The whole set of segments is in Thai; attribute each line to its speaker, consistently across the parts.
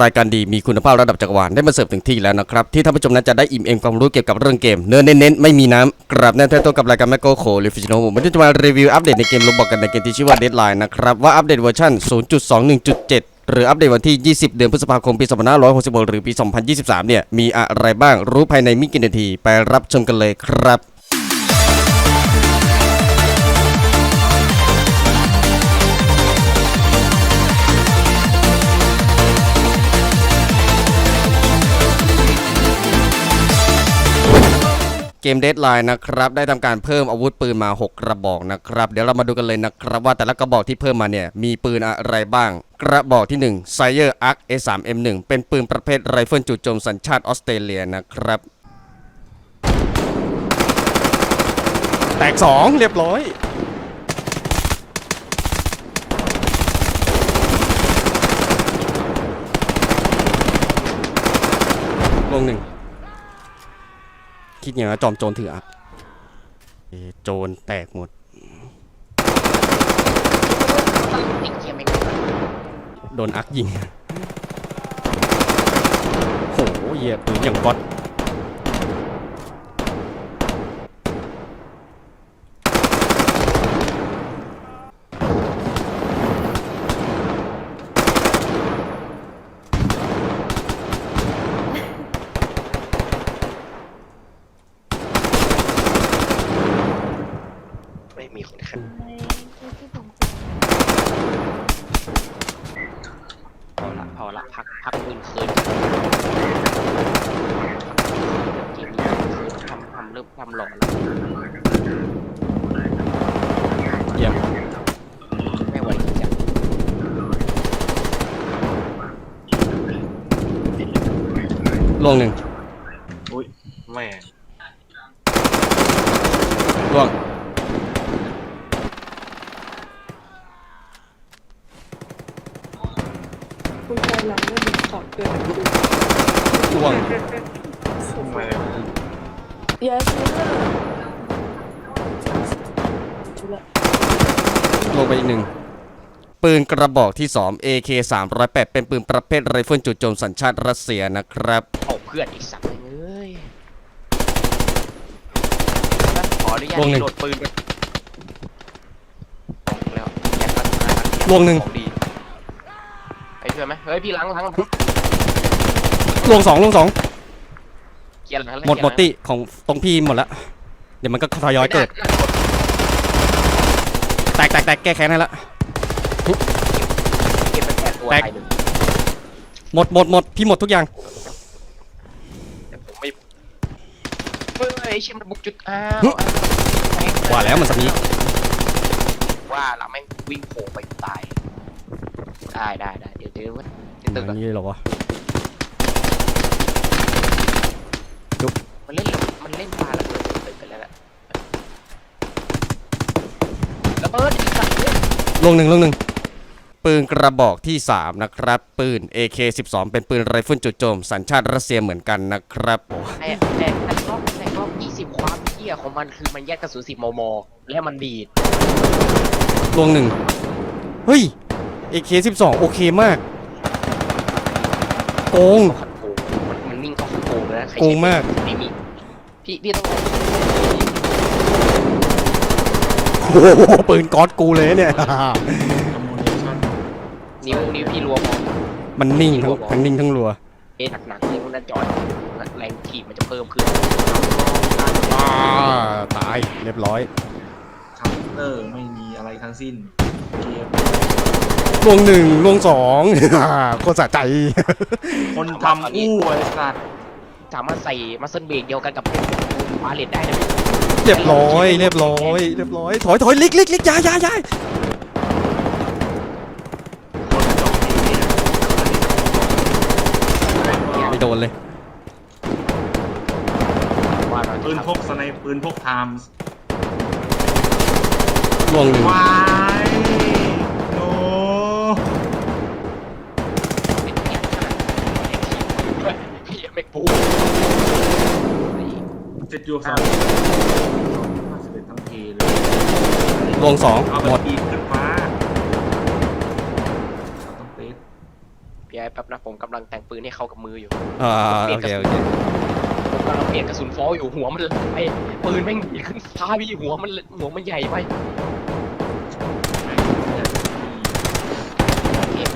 Speaker 1: รายการดีมีคุณภาพระดับจักรวาลได้มาเสิร์ฟถึงที่แล้วนะครับ ที่ท่านผู้ชมนั้นจะได้อิ่มเอมความรู้เกี่ยวกับเรื่องเกม เนื้อเน้นๆ ไม่มีน้ำกราบแน่นแท้ตัวกับรายการแมโกโคลิฟิชโนผมวันจะมารีวิวอัปเดตในเกมโรบอกกันในเกมที่ชื่อว่า Deadline นะครับว่าอัปเดตเวอร์ชัน0.21.7หรืออัปเดตวันที่ 20 เดือนพฤษภาคม ปี 2566 หรือปี 2023 เนี่ย มีอะไรบ้าง รู้ภายในไม่กี่นาที ไปรับชมกันเลยครับ เกมเดดไลน์นะครับได้ทำการเพิ่มอาวุธปืนมา 6 กระบอกนะครับ เดี๋ยวเรามาดูกันเลยนะครับ ว่าแต่ละกระบอกที่เพิ่มมาเนี่ยมีปืนอะไรบ้าง กระบอกที่ 1 s i r e Arc A3M1 เป็นปืนประเภทไรเฟิลจู่โจมสัญชาติออสเตรเลียนะครับ แตก 2 เรียบร้อยลงหนึ่ง คิดอย่างนั้นจอมโจรถืออักเอ้โจรแตกหมดโดนอักยิงโหเหี้ยปืนอย่างก๊อต
Speaker 2: ไม่มีคนขันพอละพอละพักพักปืนคืนเกมนี้คือทำทำเริ่มทำหลอนแล้ว
Speaker 1: เยี่ยม
Speaker 2: ไม่ไหวจริงจัง
Speaker 1: ล่วงหนึ่ง
Speaker 3: อุ้ยแม่
Speaker 1: ล่วง
Speaker 4: คุณชายหลังไม่ดีขอบเกิน
Speaker 1: ล่วง
Speaker 3: ทำไม
Speaker 4: ยาสีน่าจุละ
Speaker 1: ลงไปอีกหนึ่ง ปืนกระบอกที่2 AK 308เป็นปืนประเภทไรเฟิลจู่โจมสัญชาติรัสเซียนะครับ
Speaker 2: เอาเพื่อนอีกสักเลยเอ้ยขออนุญาต
Speaker 1: วงหนึ่ง
Speaker 2: โหลดปืนไปแล้วอยากพัฒนา
Speaker 1: วงหนึ่ง
Speaker 2: ของดี ไปช่วยไหมเฮ้ยพี่ล้างล้าง
Speaker 1: ล่วงสองล่วงสอง
Speaker 2: เกียร์ล้าง
Speaker 1: หมดหมดติของตรงพี่หมดแล้วเดี๋ยวมันก็ทยอยเกิด แตกแตกแตกแก้แค้นให้ละ
Speaker 2: เก็บไปแค่ตัว
Speaker 1: แตก
Speaker 2: ตายหนึ่ง
Speaker 1: หมดหมดหมดพี่หมดทุกอย่าง
Speaker 2: แต่ผมไม่เฮ้ยไอ้เชี่ยมันบุกจุดอ้าว
Speaker 1: หึ
Speaker 2: อ้าว
Speaker 1: ว่าแล้วมันสมี
Speaker 2: ว่าหลังแม่งวิ่งโผล่ไปตายได้ได้ได้ เดี๋ยวเดี๋ยวเดี๋ยวตึก
Speaker 1: อั
Speaker 2: อะ
Speaker 1: นนี้เหรอวะ
Speaker 2: มันเล่นมันเล่นปลาระเบิดตึกกันแล้วแหละระเบิดอีกสัตว์เลย
Speaker 1: ลงหนึ่งลงหนึ่งปืนกระบอกที่ 3 นะครับ ปืน AK12 เป็นปืนไรเฟิลจู่โจม สัญชาติรัสเซียเหมือนกันนะครับโอ้
Speaker 2: แต่แต่แต่รอบแต่รอบ20 ความเที่ยของมันคือมันแยกกระสุน10มม แล้วมันดีด
Speaker 1: ลงหนึ่งเฮ้ย AK12 โอเคมากโกง
Speaker 2: ขัดโกงมันมันนิ่งเข้าขัดโกงเลยนะใคร
Speaker 1: โกงมาก
Speaker 2: ไม่มีพี่พี่ต้อง
Speaker 1: โอ้โหปืนก๊อตกูเลยเนี่ย
Speaker 3: อมโมเนชั่น
Speaker 2: นิ้วนิ้วพี่รัวมอง
Speaker 1: มันนิ่งทั้งทั้งนิ่งทั้งรัว
Speaker 2: เอ๊ะหนักๆนิ้วนั่นจอดแรงถีบมันจะเพิ่มขึ้น
Speaker 1: อ่าตายเรียบร้อย
Speaker 3: คัพเตอร์ไม่มีอะไรทั้งสิ้นเกม
Speaker 1: ลวงหนึ่งลวงสองโคตรสะใจ
Speaker 3: คนทำอู้ไอ้สัตว์
Speaker 2: สามารถใส่มัสเซิลเบรกเดียวกันกับวาเลตได้นะ
Speaker 1: เรียบร้อย เรียบร้อย เรียบร้อย ถอยถอยลิกลิกลิกย้ายย้ายย้าย
Speaker 3: คนจบเองเนี่ย
Speaker 1: ไม่โดนเลย
Speaker 2: ว่าเรา
Speaker 3: ปืนพกสไนปืนพกไทม์ส์
Speaker 1: ลวงหนึ่ง
Speaker 3: วายโน
Speaker 2: เป็นแค่ขนาดพี่ยังไม่ปู
Speaker 3: เจ็ดยูสองห้าสิบเอ็ดทั้งเกเลย
Speaker 1: ลวงสอง
Speaker 3: เอาแบ
Speaker 1: หม
Speaker 3: บ
Speaker 1: ด
Speaker 3: อีกขึ้นฟ้าเราต้องเป๊ะ
Speaker 2: เปียยแป๊บนะผมกำลังแต่งปืนให้เข้ากับมืออยู่
Speaker 1: อ่าโอเคโอเค
Speaker 2: ผมกำลังเปลี่ยนกระสุนฟอลอยู่หัวมันไอ้ปืนแม่งดีขึ้นฟ้าพี่หัวมันหัวมันใหญ่ไปเก็บ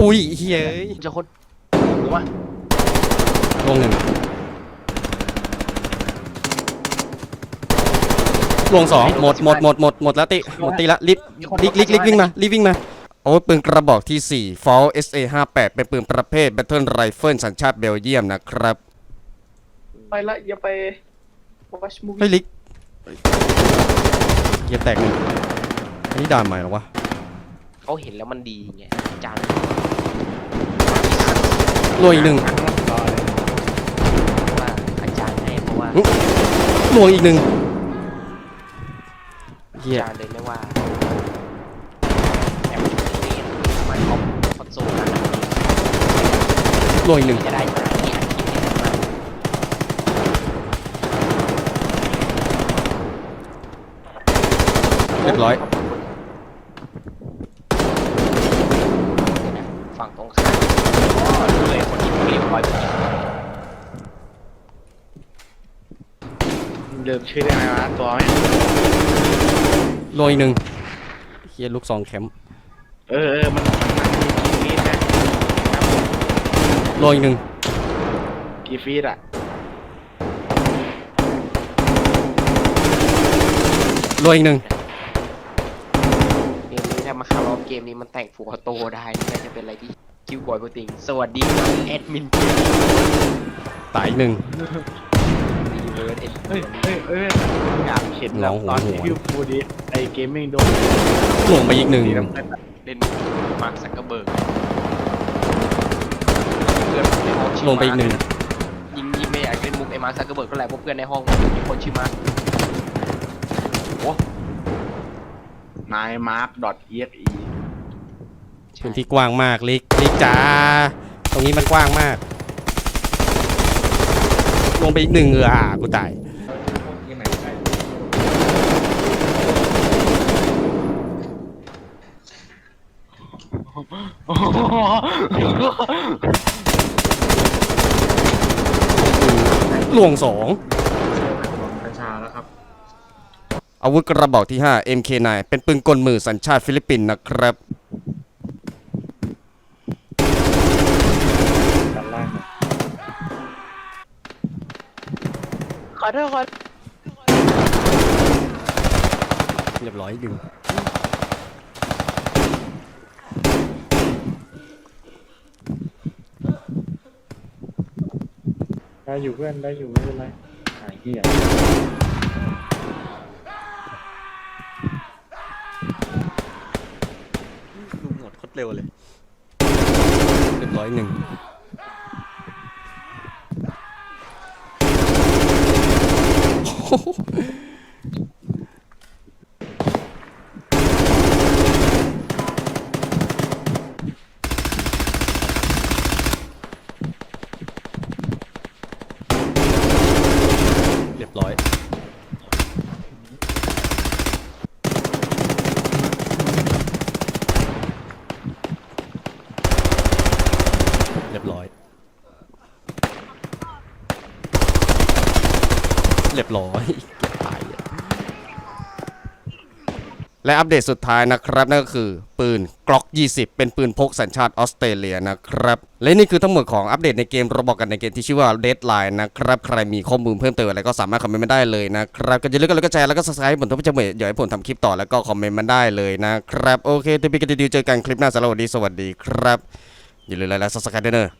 Speaker 1: อุ้ยเฮ้ย
Speaker 2: เจะคนหัว
Speaker 1: ลงหนึ่งลงสองหมดหมดหมดหมดหมดแล้วติหมดตีละรีบรีบรีบรีบวิ่งมารีบวิ่งมาโอ้ปืนกระบอกที่ 4 Fall SA 58เป็นปืนประเภท Battle Rifle สัญชาติเบลเยียมนะครับ
Speaker 4: ไปละอย่าไป watch
Speaker 1: เฮ้ย
Speaker 4: movie
Speaker 1: ลิกเกียร์แตกหนึ่งอันนี้ด่านใหม่เหรอวะ
Speaker 2: เขาเห็นแล้วมันดีไงจาน
Speaker 1: ลวงอีกหนึ่ง
Speaker 2: ว่าอาจารย์ให้เพราะว่า
Speaker 1: ลวงอีกหนึ่งเฮีย
Speaker 2: อาจารย์เลยไม่ว่าแอมเรียนมันคอมคอนโซลนะ
Speaker 1: ลวงอีกหนึ่ง
Speaker 2: จะได้หาที่อัดคลิปเนี่ยมา
Speaker 1: เรียบร้อย
Speaker 2: ฝั่งตรงข้ามเลยคนที่เรียบร้อย พอดี
Speaker 5: เดิมชื่อได้ไหมวะตัวไหม
Speaker 1: ลวงอีกหนึ่งเฮียลูกซองแคมป์
Speaker 5: เออเออมันมันมีกี่ฟีตนะ
Speaker 1: ลวงอีกหนึ่ง
Speaker 5: กี่ฟีตอะ
Speaker 1: ลวงอีกหนึ่ง
Speaker 2: เกมนี้ถ้ามาคาร์ลอฟเกมนี้มันแต่งฟูออโต้ได้น่าจะเป็นอะไรที่คิวบอยโปรติงสวัสดีครับแอดมิน
Speaker 1: ตายอีกหนึ่ง
Speaker 2: ดีเวิร์ดเอ็ด
Speaker 5: เฮ้ยเฮ้ยเฮ้ยอยากเห็นแล้วตอนที่พี่ฟูดีไอเกมมิ่งโดน
Speaker 1: ลงไปอีกหนึ่ง
Speaker 5: เงินอะ
Speaker 2: เล่นมาร์คซักเกอร์เบิร์กเพื่อนในห้อง
Speaker 1: ลงไปอีกหนึ่ง
Speaker 2: ยิงยิงไม่อยากเล่นมุกไอมาร์คซักเกอร์เบิร์กเท่าไหร่เพราะเพื่อนในห้องมีคนชื่อมาร์คโอ้
Speaker 5: นายมาร์คดอทเอ็กอี
Speaker 1: พื้นที่กว้างมากลิกลิกจ้าตรงนี้มันกว้างมาก ลงไปอีกหนึ่งเอออ่ากูตาย
Speaker 3: ยังไงได้
Speaker 1: ลวงสอง
Speaker 3: ของกัญชาแล้วครับ
Speaker 1: อาวุธกระบอกที่ 5 MK9 เป็นปืนกลมือสัญชาติฟิลิปปินส์นะครับ
Speaker 5: ด้านล่างอะ
Speaker 2: ขอโทษขอ
Speaker 1: เรียบร้อยดึง
Speaker 5: ได้อยู่เพื่อนได้อยู่ไม่เป็นไรหายเหี้ย
Speaker 1: ดูหมดโคตรเร็วเลย เรียบร้อยหนึ่ง フフフ。 รียบร้อยเกือบตายและอัปเดตสุดท้ายนะครับ นั่นก็คือปืนกล็อก 20 เป็นปืนพกสัญชาติออสเตรเลียนะครับ และนี่คือทั้งหมดของอัปเดตในเกมระบอกกันในเกมที่ชื่อว่า Deadline นะครับ ใครมีข้อมูลเพิ่มเติมอะไรก็สามารถคอมเมนต์มาได้เลยนะครับ ก็อย่าลืมกันแล้วก็แชร์แล้วก็ subscribe ผมทุกผู้ชมอยาให้ผมทำคลิปต่อแล้วก็คอมเมนต์มาได้เลยนะครับ โอเคตัวพี่กันดีๆเจอกันคลิปหน้าสวันนี้สวัสดีครับ อย่าลืมไลค์และ subscribe ด้วยเนอะ